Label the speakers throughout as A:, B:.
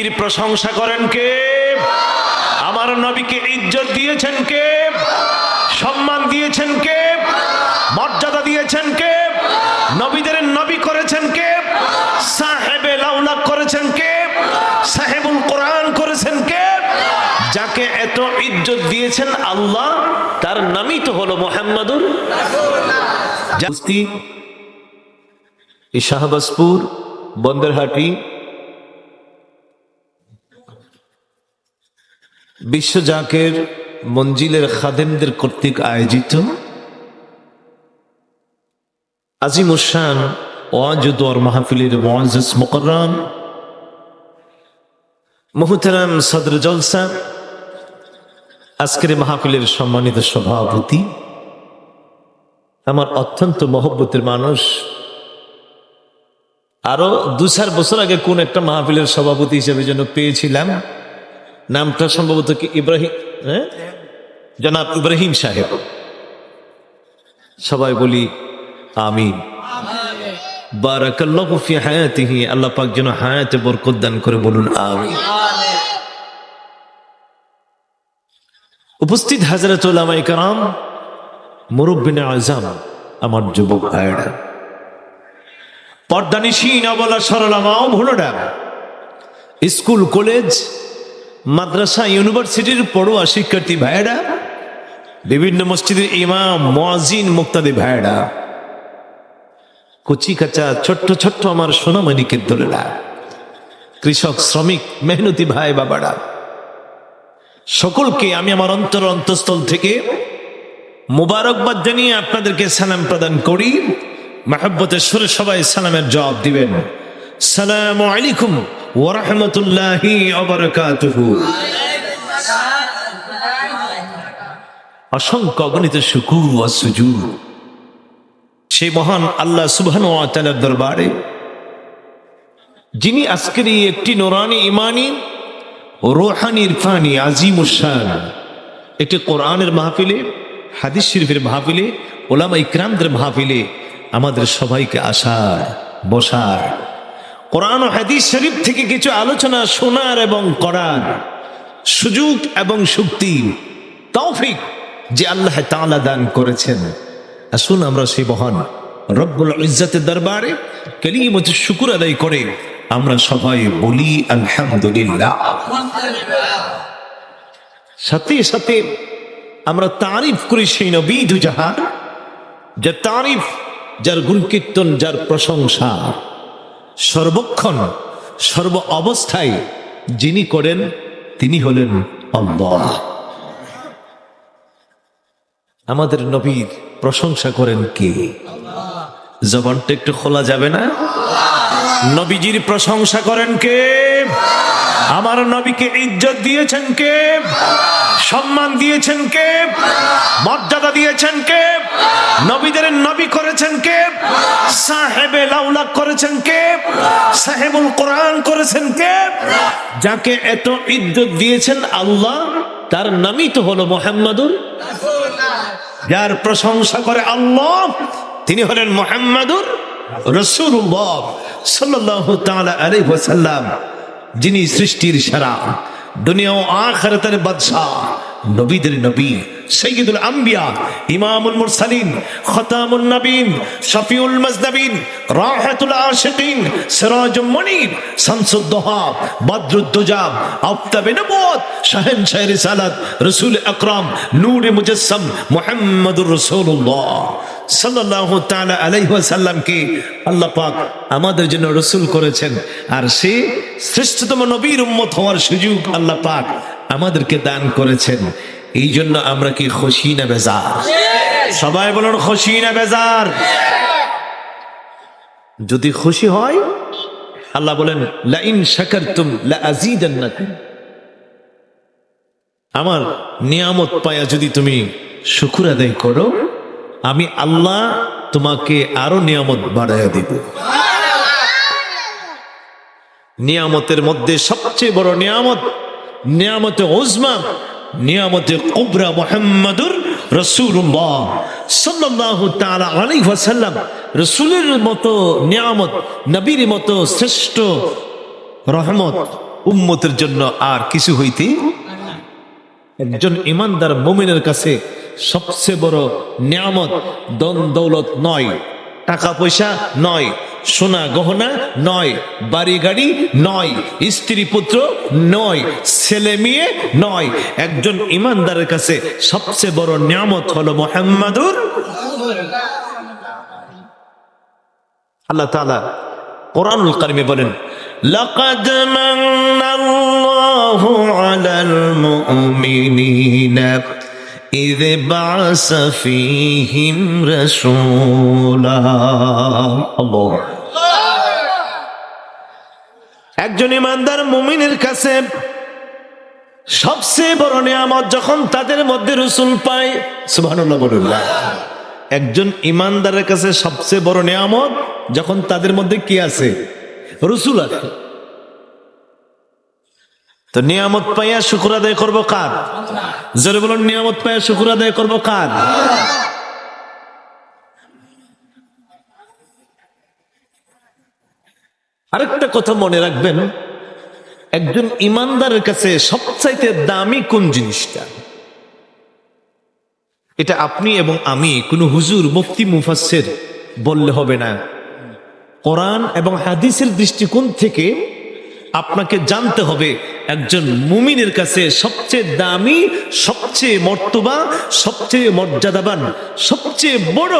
A: এর প্রশংসা করেন কে? আমার নবীকে ইজ্জত দিয়েছেন কে? সম্মান দিয়েছেন কে? মর্যাদা দিয়েছেন কে? নবীদের নবী করেছেন কে? সাহেবে লাউলা করেছেন কে? সাহেবুল কোরআন করেছেন কে? যাকে এত ইজ্জত দিয়েছেন আল্লাহ, তার নামই তো হলো মোহাম্মদুর
B: শাহবাজপুর, বন্দরহাটি বিশ্ব জাকের মঞ্জিলের খাদেমদের কর্তৃক আয়োজিত আজিম উসান ওয়াজুদর মাহফিলের ওয়াজস মুকরম মোহতারাম সদর জলসা, আজকের মাহফিলের সম্মানিত সভাপতি, আমার অত্যন্ত মহব্বতের মানুষ, আরও দু চার বছর আগে কোন একটা মাহফিলের সভাপতি হিসেবে যেন পেয়েছিলাম। নামটা সম্ভবত কি ইব্রাহিম হ্যাঁ? জনাব ইব্রাহিম সাহেব। সবাই বলি আমি বারাকাল্লাহু ফি হায়াতিহি আল্লাহ পাক যেন হায়াতে বরকত দান করে বলুন উপস্থিত হাজরত ওলামাই কারাম মুরব্বিনে আজাম আমার যুবক ভাইয়েরা। পর্দানিসী নবলা সরলা মাও ভুলোডা স্কুল কলেজ মাদ্রাসা, ইউনিভার্সিটির পড়ুয়া শিক্ষার্থী ভাইয়েরা, বিভিন্ন মসজিদের ইমাম মোয়াজিন মুক্তাদি ভাইয়েরা, কচি কাচা, ছোট্ট ছোট্ট আমার সোনামণিকের দোলেরা কৃষক, শ্রমিক, মেহনতি ভাই, বাবারা, সকলকে আমি আমার অন্তর অন্তঃস্থল থেকে মুবারকবাদ জানিয়ে আপনাদেরকে সালাম প্রদান করি। মাহব্বতের সুরে সবাই সালামের জবাব দিবেন। সালাম আলাইকুম। ওরহমতুল্লাহি অবরকাতুহু অসংখ্য অগণিত ও সুজুর। সেই মহান আল্লাহ সুবহান ওয়া তাআলার দরবারে, যিনি আজকের এই একটি নোরানি ইমানি রোহানি ইরফানি আজিম উসান একটি কোরআনের মাহফিলে, হাদিস শরীফের মাহফিলে ওলামা ইকরামদের মাহফিলে আমাদের সবাইকে আসার, বসার কোরআন ও হাদিস শরীফ থেকে কিছু আলোচনা শোনার এবং করার সুযোগ এবং শক্তি, তৌফিক যে আল্লাহ তাআলা দান করেছেন। আসুন আমরা সেই মহান রব্বুল ইজ্জতের দরবারে কালিমত শুকুর আদায় করে আমরা সবাই বলি, আলহামদুলিল্লাহ। সাথে সাথে আমরা তারিফ করি সেই নবী দুজাহার যে তারিফ, যার গুণ কীর্তন যার প্রশংসা। সর্বক্ষণ, সর্ব অবস্থায় যিনি করেন, তিনি হলেন আল্লাহ। আমাদের নবীর প্রশংসা করেন কে? জবানটা একটু খোলা যাবে না?
A: নবীজির প্রশংসা করেন কে? আমার নবীকে ইজ্জত দিয়েছেন কে? সম্মান দিয়েছেন কে? মর্যাদা দিয়েছেন কে? নবীদের নবী করেছেন কে? সাহেবে লাউলা করেছেন কে? সাহেবুল কোরআন করেছেন কে? যাকে এত ইজ্জত দিয়েছেন আল্লাহ, তার নামই তো হলো মোহাম্মদুর যার প্রশংসা করে আল্লাহ, তিনি হলেন মোহাম্মদুর যিনি সৃষ্টির সেরা, দুনিয়া ও বাদশাহ, নবীদের নবী, সৈয়দুল আম্বিয়া, ইমামুল মুরসালিন নবীন, শফিউল মাজদাবিন রাহাতুল আশিকিন সিরাজুম মুনির শামসুদ দোহা বদরুদ্দুজাব, আফতাবে নবুয়ত শাহেনশাহ রিসালাত, রাসূল আকরাম, নূরে মুজাসসাম, মুহাম্মদুর রাসূলুল্লাহ। আমাদের জন্য রসুল করেছেন। আর সে শ্রেষ্ঠতম নবীর উম্মত হওয়ার সুযোগ আমাদেরকে দান করেছেন। এই জন্য আমরা কি খুশি না বেজার? সবাই বলুন, খুশি না বেজার? যদি খুশি হয়, আল্লাহ বলেন, লাইন লা আযীদান্নাকুম আমার নিয়ামত পায়া যদি তুমি শুকুর আদায় করো আমি আল্লাহ তোমাকে আরও নিয়ামত বাড়াইয়া দিব। নিয়ামতের মধ্যে সবচেয়ে বড় নিয়ামত, নিয়ামতে ওজমা নিয়ামতে কুবরা মোহাম্মদুর রসুলের মতো নিয়ামত, নবীর মতো শ্রেষ্ঠ রহমত
B: জন্য আর কিছু হইতে একজন ইমানদার মুমিনের কাছে সবচেয়ে বড় নিয়ামত দন দৌলত নয়। টাকা পয়সা নয়। সোনা গহনা নয়। বাড়ি গাড়ি নয়। স্ত্রী পুত্র নয়। ছেলে মেয়ে নয়। একজন ইমানদারের কাছে সবচেয়ে বড় নিয়ামত হলো মোহাম্মদুর আল্লাহ তাআলা কোরআনুল কারিমে বলেন, লাকাদ মান্নাল্লাহু আলাল মুমিনিনা। إذ بعث فيهم رسولا الله একজন ইমানদার মুমিনের কাছে সবচেয়ে বড় নিয়ামত যখন তাদের মধ্যে রসুল পায় সুবহানাল্লাহ বলুন একজন ইমানদারের কাছে সবচেয়ে বড় নিয়ামত যখন তাদের মধ্যে কি আছে রসুল আছে তো নিয়ামত পাইয়া শুকুর আদায় করব কার? জোরে বলুন, নিয়ামত পাইয়া শুকুর আদায় করব কার? আরেকটা কথা মনে রাখবেন, একজন ইমানদারের কাছে সবচাইতে দামি কোন জিনিসটা? এটা আপনি এবং আমি, কোন হুজুর, মুফতি মুফাসের বললে হবে না। কোরআন এবং হাদিসের দৃষ্টিকোণ থেকে আপনাকে জানতে হবে একজন মুমিনের কাছে সবচেয়ে দামি, সবচেয়ে মর্তবা, সবচেয়ে মর্যাদাবান, সবচেয়ে বড়,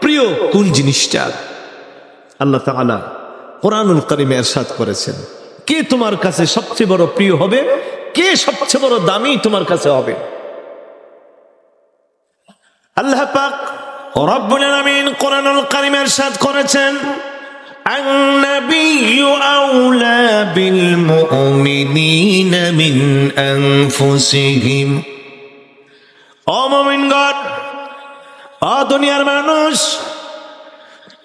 B: প্রিয় কোন জিনিসটা? আল্লাহ তাআলা কোরআনুল কারিমে এরশাদ করেছেন। কে তোমার কাছে সবচেয়ে বড় প্রিয় হবে? কে সবচেয়ে বড় দামি তোমার কাছে হবে? আল্লাহ পাক রব্বুল আলামিন কোরআনুল কারিমে ইরশাদ করেছেন। النبي أولى بالمؤمنين من أنفسهم ও মুমিনগণ ও দুনিয়ার মানুষ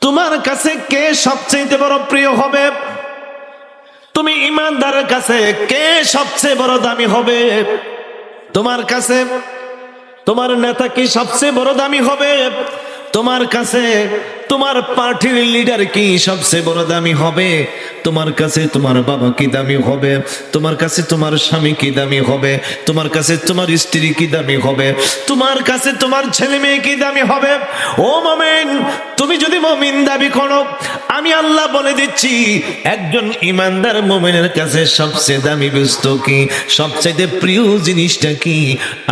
B: তোমার কাছে কে সবচেয়ে বড় প্রিয় হবে তুমি ইমানদারের কাছে কে সবচেয়ে বড় দামি হবে তোমার কাছে তোমার নেতা কি সবচেয়ে বড় দামি হবে তোমার কাছে তোমার পার্টির লিডার কি সবচেয়ে বড় দামি হবে? তোমার কাছে তোমার বাবা কি দামি হবে? তোমার কাছে তোমার স্বামী কি দামি হবে? তোমার কাছে তোমার স্ত্রী কি দামি হবে? তোমার কাছে তোমার ছেলে মেয়ে কি দামি হবে? ও মমিন, তুমি যদি মমিন দাবি করো, আমি আল্লাহ বলে দিচ্ছি, একজন ইমানদার মোমেনের কাছে সবচেয়ে দামি বস্তু কি? সবচেয়ে প্রিয় জিনিসটা কি?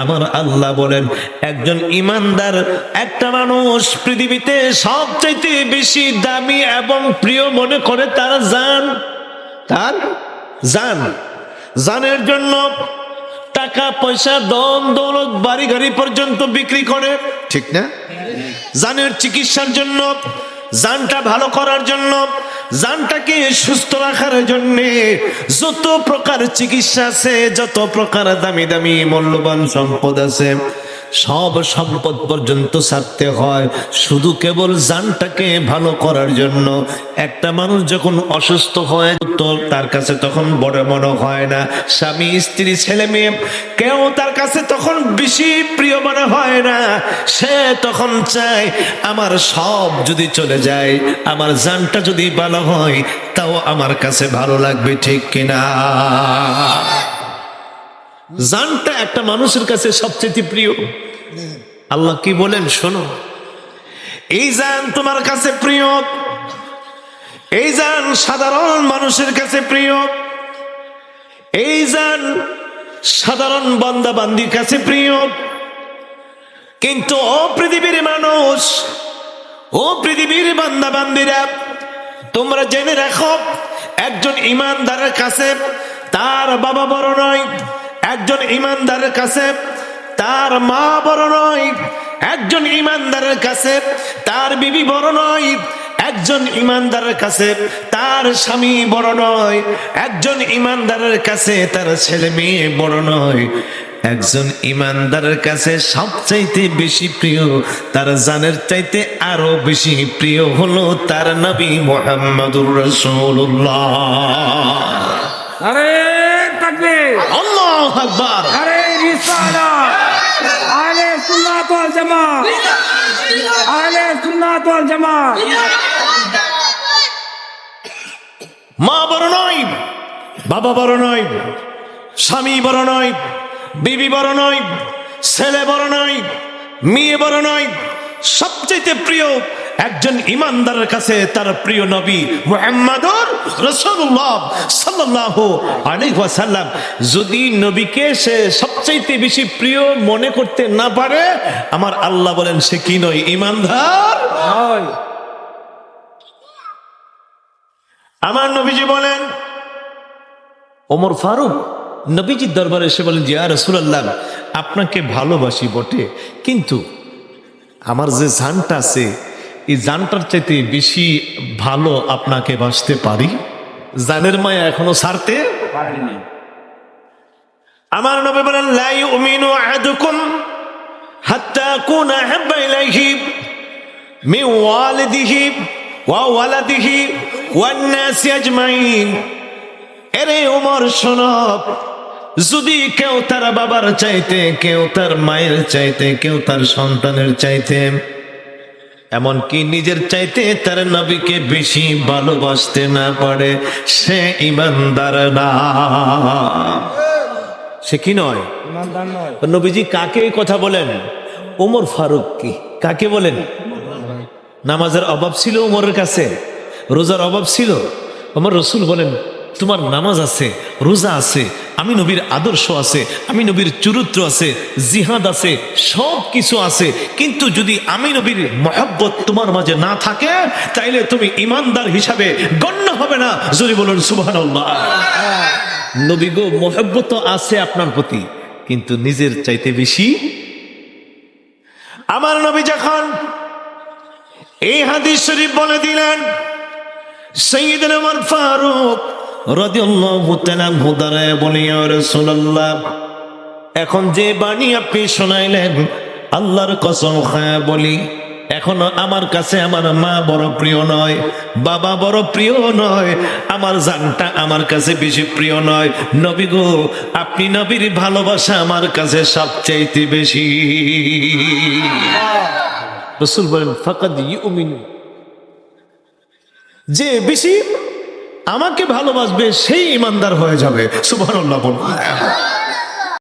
B: আমার আল্লাহ বলেন, একজন ইমানদার, একটা মানুষ পৃথিবীতে সবচাইতে বেশি দামি এবং প্রিয় মনে করে তার জান। তার জান। জানের জন্য টাকা, পয়সা দম দৌলত, বাড়ি গাড়ি পর্যন্ত বিক্রি করে। ঠিক না? জানের চিকিৎসার জন্য, জানটা ভালো করার জন্য, জানটাকে সুস্থ রাখার জন্য যত প্রকার চিকিৎসা আছে, যত প্রকার দামি দামি মূল্যবান সম্পদ আছে সব সম্পদ পর্যন্ত ছাড়তে হয়। শুধু কেবল জানটাকে ভালো করার জন্য। একটা মানুষ যখন অসুস্থ হয় তো তার কাছে তখন বড় মনে হয় না। স্বামী, স্ত্রী, ছেলে মেয়ে, কেউ তার কাছে তখন বেশি প্রিয় মনে হয় না। সে তখন চায়, আমার সব যদি চলে যায়, আমার জানটা যদি ভালো হয়, তাও আমার কাছে ভালো লাগবে ঠিক কিনা? জানটা একটা মানুষের কাছে সবচেয়ে প্রিয়। আল্লাহ কি বলেন, শোনো। এই জান তোমার কাছে প্রিয়। এই জান সাধারণ মানুষের কাছে প্রিয়। এই জান সাধারণ বান্দা বান্দির কাছে প্রিয়। কিন্তু ও পৃথিবীর মানুষ, ও পৃথিবীর বান্দা বান্দিরা তোমরা জেনে রাখো, একজন ইমানদারের কাছে তার বাবা বড় নয় একজন ইমানদারের কাছে তার মা বড় নয় একজন ইমানদারের কাছে তার বিবি বড় নয় একজন ইমানদারের কাছে তার স্বামী বড় নয় একজন ইমানদারের কাছে তার ছেলে মেয়ে বড় নয় একজন ইমানদারের কাছে সবচাইতে বেশি প্রিয় তার জানের চাইতে আরও বেশি প্রিয় হলো তার নবী মোহাম্মদুর রসুল্লাহ
C: আরে
B: আল্লাহ আকবার।
C: আরে রিসালা। সুন্নাত ওয়াল আলে সুন্নাত ওয়াল জামাত।
B: মা বড় নয়
A: বাবা বড় নয় স্বামী বড় নয় বিবি বড় নয় ছেলে বড় নয় মেয়ে বড় নয় সবচেয়ে প্রিয় একজন ইমানদারের কাছে তার প্রিয় নবী মুহাম্মাদুর রাসূলুল্লাহ যদি নবীকে সে সবচাইতে বেশি প্রিয় মনে করতে না পারে আমার আল্লাহ বলেন সে কি নয় ইমানদার
C: নয়
A: আমার নবীজি বলেন
B: ওমর ফারুক নবীজির দরবারে এসে বলেন যে আর রসুল্লাহ আপনাকে ভালোবাসি বটে কিন্তু আমার যে জানটা আছে এই জানটার চাইতে বেশি ভালো আপনাকে বাসতে পারি? জানের মায়া এখনও ছাড়তে
C: পারিনি।
A: আমার নবী বলেন, লা ইউমিনু আহাদুকুম হাত্তা কুনা হাব্বা ইলাইহি মিন ওয়ালিদিহি ওয়া ওয়ালাদিহি ওয়ান নাসি আজমাইন। এরে ওমর শোনব যদি কেউ তার বাবার চাইতে, কেউ তার মায়ের চাইতে, কেউ তার সন্তানের চাইতে এমনকি নিজের চাইতে তার নবীকে বেশি ভালোবাসতে না পারে সে ইমানদার না। সে কি নয়?
B: নবীজি কাকে কথা বলেন? ওমর ফারুক কি? কাকে বলেন? নামাজের অভাব ছিল ওমরের কাছে রোজার অভাব ছিল। আমার রসুল বলেন তোমার নামাজ আছে রোজা আছে আমি নবীর আদর্শ আছে, আমি নবীর চরিত্র আছে, জিহাদ আছে সব কিছু আছে। কিন্তু যদি আমি নবীর মহাব্বত তোমার মাঝে না থাকে, তাইলে তুমি ইমানদার হিসাবে গণ্য হবে না। যদি বলুন সুবাহ নবী গো, মহাব্বত আছে আপনার প্রতি, কিন্তু নিজের চাইতে বেশি?
A: আমার নবী যখন এই হাদিস শরীফ বলে দিলেন ওমর ফারুক
B: এখন যে বাণী আপনি শোনাইলেন, আল্লাহর কসম খায় বলি, এখনও আমার কাছে আমার মা বড় প্রিয় নয়, বাবা বড় প্রিয় নয়, আমার জানটা আমার কাছে বেশি প্রিয় নয়। নবী গো, আপনি নবীর ভালোবাসা আমার কাছে সবচাইতে বেশি। রসুল বলেন, ফাকাদ ইউমিনু।
A: যে বেশি আমাকে ভালোবাসবে সেই ইমানদার হয়ে যাবে। সুবহানাল্লাহ